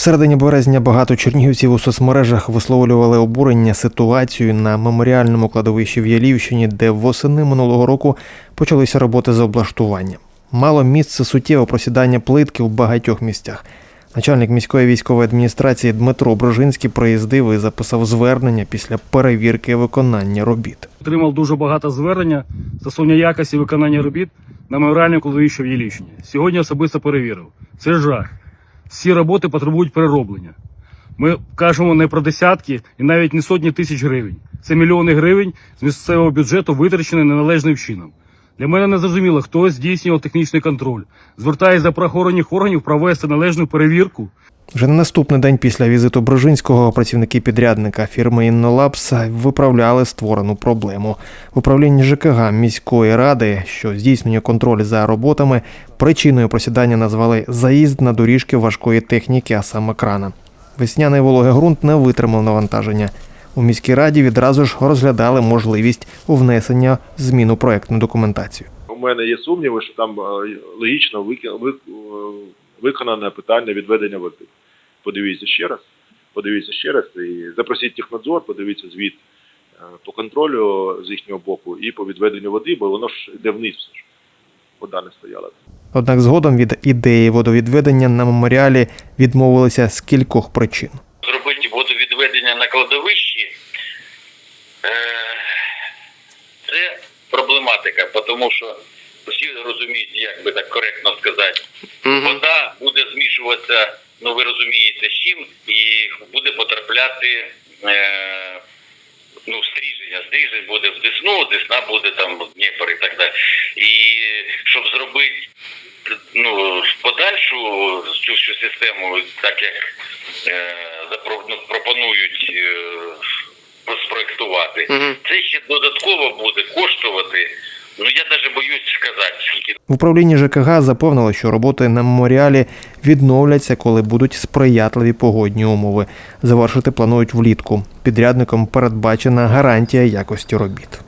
В середині березня багато чернігівців у соцмережах висловлювали обурення ситуацією на меморіальному кладовищі в Ялівщині, де восени минулого року почалися роботи з облаштування. Мало місце суттєве просідання плитки в багатьох місцях. Начальник міської військової адміністрації Дмитро Брожинський приїздив і записав звернення після перевірки виконання робіт. Отримав дуже багато звернення стосовно якості виконання робіт на меморіальному кладовищі в Єлівщині. Сьогодні особисто перевірив. Це жах. Всі роботи потребують перероблення. Ми кажемо не про десятки і навіть не сотні тисяч гривень. Це мільйони гривень з місцевого бюджету витрачені неналежним чином. Для мене не зрозуміло, хто здійснював технічний контроль. Звертаюся до правоохоронних органів провести належну перевірку Вже на наступний день після візиту Брожинського працівники підрядника фірми «Іннолапс» виправляли створену проблему. В управлінні ЖКГ міської ради, що здійснює контроль за роботами, причиною просідання назвали заїзд на доріжки важкої техніки, а саме крана. Весняний вологий ґрунт не витримав навантаження. У міській раді відразу ж розглядали можливість внесення змін у проектну документацію. У мене є сумніви, що там е, логічно е, виконане питання відведення води. Подивіться ще раз, подивіться ще раз і запросіть технадзор, подивіться звіт е, по контролю з їхнього боку і по відведенню води, бо воно ж йде вниз все ж. Вода не стояла. Однак згодом від ідеї водовідведення на меморіалі відмовилися з кількох причин. зробити водовідведення на кладовищі, е, це проблематика, тому що всі розуміють, як би так коректно сказати, вода буде змішуватися, ну ви розумієте, з чим, і буде потрапляти е, ну, стріження. Стріжень буде в Десну, Десна буде там в Дніпр і так далі. І щоб зробити ну, подальшу цю всю систему, так як е, запро- ну, пропонують е, спроектувати, це ще додатково буде коштувати. Ну я навіть боюсь сказати, скільки В управлінні ЖКГ запевнили, що роботи на меморіалі відновляться, коли будуть сприятливі погодні умови. Завершити планують влітку. Підрядником передбачена гарантія якості робіт.